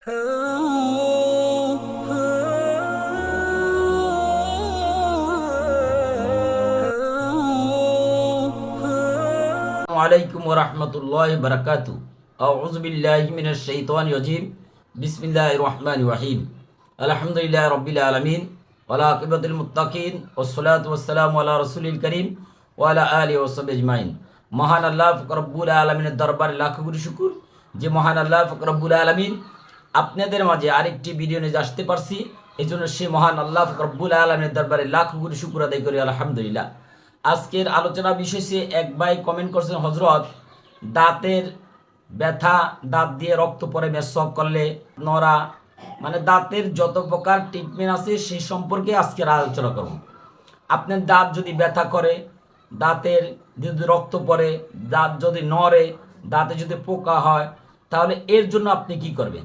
আলাইকুম রহমতুল্লাহ বরকাত আউজবিল্লাহিমিনশাইতানিম বিসমিল্লাহ রহমান রহিম আলহামদুলিল্লাহ রবিল আলমিন ওলা আকিবতুল মুত্তাকিন ওসলাত ওসালাম আল্লাহ রসুলিল করিম ওয়ালা আলী ওসব ইজমাইন মহান আল্লাহ ফকরব্বুল আলমিনের দরবারে লাখ গুরু শুকুর যে মহান আল্লাহ ফকরব্বুল আলমিন আপনাদের মাঝে আরেকটি ভিডিও নিয়ে আসতে পারছি, এই জন্য সে মহান আল্লাহ ফকরব্বুল আলমের দরবারে লাখ গুরু শুকুর আদায় করি, আলহামদুলিল্লাহ। আজকের আলোচনা বিষয় এক ভাই কমেন্ট করছেন হজরত দাঁতের ব্যথা, দাঁত দিয়ে রক্ত পরে মেসক করলে নড়া মানে দাঁতের যত প্রকার ট্রিটমেন্ট আছে, সেই সম্পর্কে আজকের আলোচনা করব। আপনার দাঁত যদি ব্যথা করে, দাঁতের যদি রক্ত পড়ে দাঁত যদি নড়ে, দাঁতে যদি পোকা হয়, তাহলে এর জন্য আপনি কি করবেন?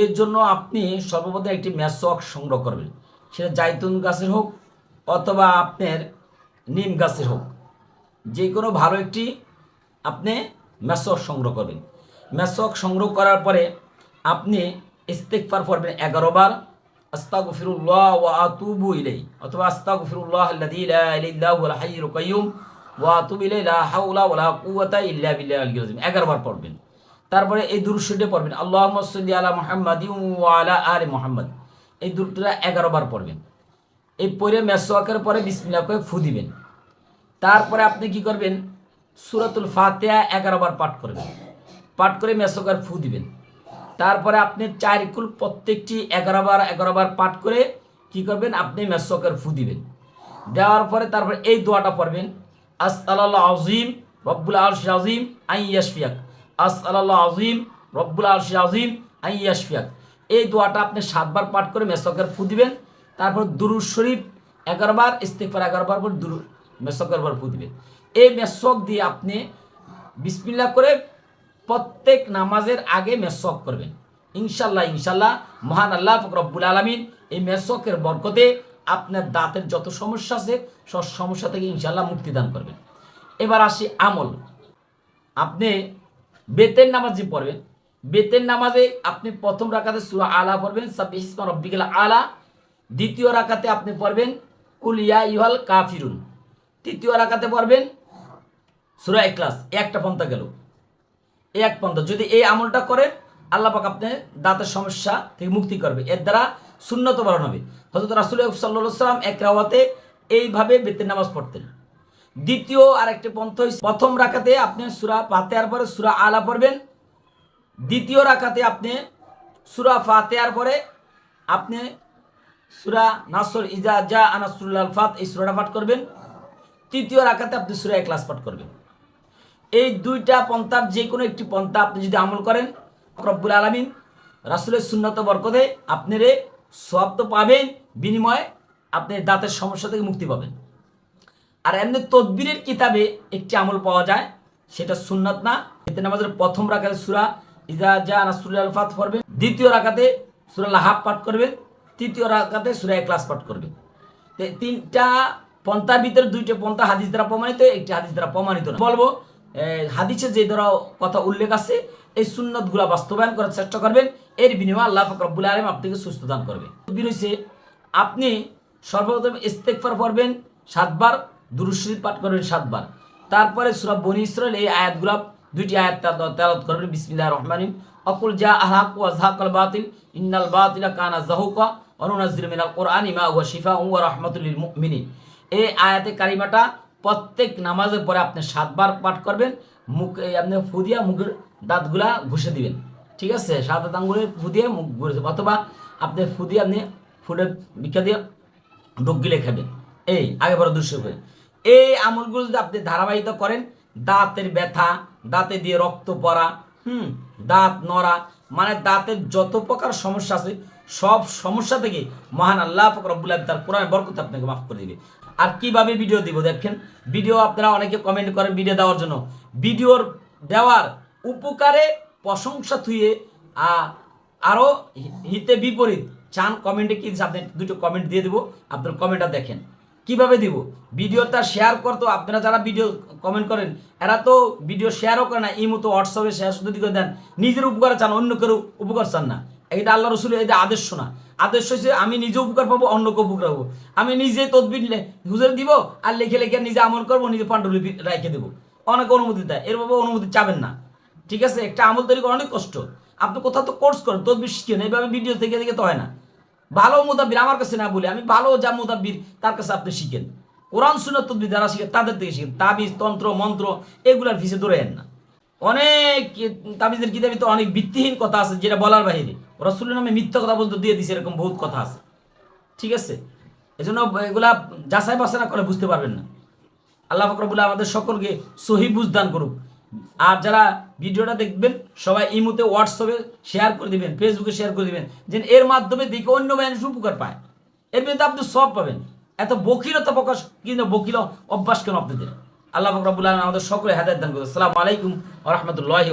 এর জন্য আপনি সর্বপ্রথম একটি মেসক সংগ্রহ করবেন। সেটা জাইতুন গাছের হোক অথবা আপনার নিম গাছের হোক। যে কোনো ভালো একটি আপনি মেসক সংগ্রহ করবেন। মেসক সংগ্রহ করার পরে আপনি ইস্তেকফার পড়বেন এগারো বার আস্তাগ ফিরুল্লাহ ওয়া আতুবু ইলাই অথবা আস্তাগ ফিরুল্লাহ আল্লাযী লা ইলাহা ইল্লা হুয়াল হাইয়ুল কাইয়্যুম ওয়া আতুবু ইলাই লা হাওলা ওয়া লা কুওয়াতা ইল্লা বিল্লাহিল আলিয়্যিল আযীম। 11 বার পড়বেন। তারপরে এই দুরুদটি পড়বেন। আল্লাহ সাল্লি আলা মুহাম্মাদিন ওয়া আলা আলি মুহাম্মাদ। এই দুরুদটা 11 বার পড়বেন। এই পরে মেসওয়াকের পরে বিসমিল্লাহ করে ফু দিবেন। তারপরে আপনি কি করবেন? সুরাতুল ফাতেহা এগারো বার পাঠ করবেন। পাঠ করে মেসোকার ফু দিবেন। তারপরে আপনি চার কুল প্রত্যেকটি এগারো বার এগারো বার পাঠ করে কি করবেন? আপনি মেসোকার ফু দিবেন। দেওয়ার পরে তারপরে এই দোয়াটা পড়বেন। আস আল্লাহ আজিম রব্বুল আলশ আজিম আই আস আল্লাহ আজিম রব্বুল আলশ আজিম আই ইয়াশফিয়াক। এই দোয়াটা আপনি সাতবার পাঠ করে মেসকের ফু দিবেন, তারপর দুরুদ শরীফ এগারো বার ইস্তেকবার এগারো বার পর দুরু মেসকের বার ফু দিবেন। এই মেসক দিয়ে আপনি বিসমিল্লা করে প্রত্যেক নামাজের আগে মেসক করবেন। ইনশাল্লাহ ইনশাল্লাহ মহান আল্লাহ রব্বুল আলমিন এই মেসকের বরকতে আপনার দাঁতের যত সমস্যা আছে, সব সমস্যা থেকে ইনশাল্লাহ মুক্তি দান করবেন। এবার আসি আমল। আপনি বেতের নামাজ যে পড়বেন, বেতের নামাজে আপনি প্রথম রাখাতে সুরা আলা পড়বেন ইসমা রব্বিকাল আলা। দ্বিতীয় রাখাতে আপনি পড়বেন কুলিয়া ইহাল কাফিরুন। তৃতীয় রাখাতে পড়বেন, সুরা এক্লাস একটা পন্থা গেল। এক পন্থা। যদি এই আমলটা করেন, আল্লাহ পাক আপনি দাঁতের সমস্যা থেকে মুক্তি করবে। এর দ্বারা শূন্যত বারণ হবে। হজরত রাসুল সাল্লা সাল্লাম এক রাওয়াতে এইভাবে বেতের নামাজ পড়তেন। দ্বিতীয় আরেকটি পন্থ প্রথম রাখাতে আপনি সুরা ফাতেহার পরে সুরা আলা পড়বেন। দ্বিতীয় রাখাতে আপনি সুরা ফাতেহার পরে আপনি সুরা নাসর ইজা জা আনাসুল্লাল ফাত এই সুরাটা পাঠ করবেন। তৃতীয় রাখাতে আপনি সুরা ক্লাস পাঠ করবেন। এই দুইটা পন্থার যে কোনো একটি পন্থা আপনি যদি আমল করেন, রব্বুল আলমিন রাসুলের সুন্নত বরকতে আপনারে সব তো পাবেন, বিনিময়ে আপনি দাঁতের সমস্যা থেকে মুক্তি পাবেন। আর এমনি তদবিরের কিতাবে একটি আমল পাওয়া যায়, সেটা সুন্নত না। এতে নামাজের প্রথম রাখাতে সুরা ইজা জা নাসুল ফাত পড়বেন দ্বিতীয় রাখাতে সুরা লাহাব পাঠ করবেন তৃতীয় রাখাতে সুরা ক্লাস পাঠ করবেন তিনটা পন্থার ভিতরে দুইটা পন্থা হাদিস দ্বারা প্রমাণিত, একটি হাদিস দ্বারা প্রমাণিত বলব হাদিসে যে ধরা কথা উল্লেখ আছে, এই সুন্নতগুলা বাস্তবায়ন করার চেষ্টা করবেন, এর বিনিময়ে আল্লাহ ফকরবুল আলম আপনাকে সুস্থ দান করবে। আপনি সর্বপ্রথম ইস্তেকফার পড়বেন, সাতবার দুরুশরীফ পাঠ করবেন সাতবার। তারপরে সুরা বনি ইসরায়েল এই আয়াতগুলা দুইটি আয়াত তেলাওয়াত করবেন। বিসমিল্লাহ রহমানিম অকুল যা আহাক ওয়া জাহাকাল বাতিল। ইন্নাল বাতিলা কানা জাহুকা অনুনাজির মিনাল কোরআন ইমা ওয়া শিফা ওয়া রাহমাতুল লিল মুমিনিন। এই আয়াতে কারিমাটা প্রত্যেক নামাজের পরে আপনি সাতবার পাঠ করবেন। মুখ আপনি ফুদিয়া মুখের দাঁতগুলা ঘষে দিবেন। ঠিক আছে? সাত আঙ্গুলে ফুদিয়ে মুখ ঘুরে অথবা আপনি ফুদিয়ে আপনি ফুলের বিক্ষা দিয়ে ডুব গিলে খাবেন এই, আগে বড় দৃশ্য করে এই আমলগুলো যদি আপনি ধারাবাহিকতা করেন, দাঁতের ব্যথা, দাঁতে দিয়ে রক্ত পড়া, হুম, দাঁত নড়া মানে দাঁতের যত প্রকার সমস্যা আছে, সব সমস্যা থেকে মহান আল্লাহ ফকরবুল তার কোরআন বরকত আপনাকে মাফ করে দিবে। আর কীভাবে ভিডিও দিব দেখেন? ভিডিও আপনারা অনেকে কমেন্ট করেন ভিডিও দেওয়ার জন্য। ভিডিওর দেওয়ার উপকারে প্রশংসা থুয়ে আরও হিতে বিপরীত, চান কমেন্টে কি আপনি দুটো কমেন্ট দিয়ে দেবো। আপনার কমেন্টটা দেখেন। কীভাবে দিব? ভিডিওটা শেয়ার করতো আপনারা যারা ভিডিও কমেন্ট করেন, এরা তো ভিডিও শেয়ারও করে না, এই মতো হোয়াটসঅ্যাপে শেয়ার শুধু করে দেন। নিজের উপকার চান, অন্য কেউ উপকার চান না। এটা আল্লাহ রসুলের এটা আদর্শ না, আদর্শ হচ্ছে আমি নিজে উপকার পাবো অন্যকে উপকার পাবো। আমি নিজে তদবির হুজুর দিব আর লিখে লিখে নিজে আমল করব, নিজে পাণ্ডুলিপি রেখে দেবো। অনেক অনুমতি দেয় এরভাবে অনুমতি চাবেন না। ঠিক আছে? একটা আমল তৈরি করা অনেক কষ্ট। আপনি কোথাও তো কোর্স করেন, তদবির শিখেন, এইভাবে ভিডিও থেকে দেখে তো হয় না। ভালো মুদাব্বির আমার কাছে না বলি, আমি ভালো যা মুদাব্বির তার কাছে আপনি শিখেন। কোরআন, সুন্নত, তদবির যারা শিখেন তাদের থেকে শিখেন। তাবিজ, তন্ত্র, মন্ত্র, এগুলার ফিসে দৌড়েন না। অনেক তাবিজের কিতাবি তো অনেক ভিত্তিহীন কথা আছে যেটা বলার বাইরে রসুলের নামে মিথ্যা কথা বলতে দিয়ে দিছে এরকম বহুত কথা আছে। ঠিক আছে? এজন্য এগুলা যাচাই বাছাই না করে বুঝতে পারবেন না। আল্লাহ ফকরবুল্লা আমাদের সকলকে সহি বুঝদান করুক। আর যারা ভিডিওটা দেখবেন, সবাই এই মুহূর্তে হোয়াটসঅ্যাপে শেয়ার করে দেবেন ফেসবুকে শেয়ার করে দেবেন যে এর মাধ্যমে দেখে অন্য মানুষ উপকার পায়। এর মধ্যে আপনি সব পাবেন। এত বকিলতা প্রকাশ, কিন্তু বকিল অভ্যাস কেন আপনাদের? আল্লাহ ফকরবুল্লাহ আমাদের সকলে হেদায়ত দান করবেন আসসালামু আলাইকুম রহমতুল্লাহি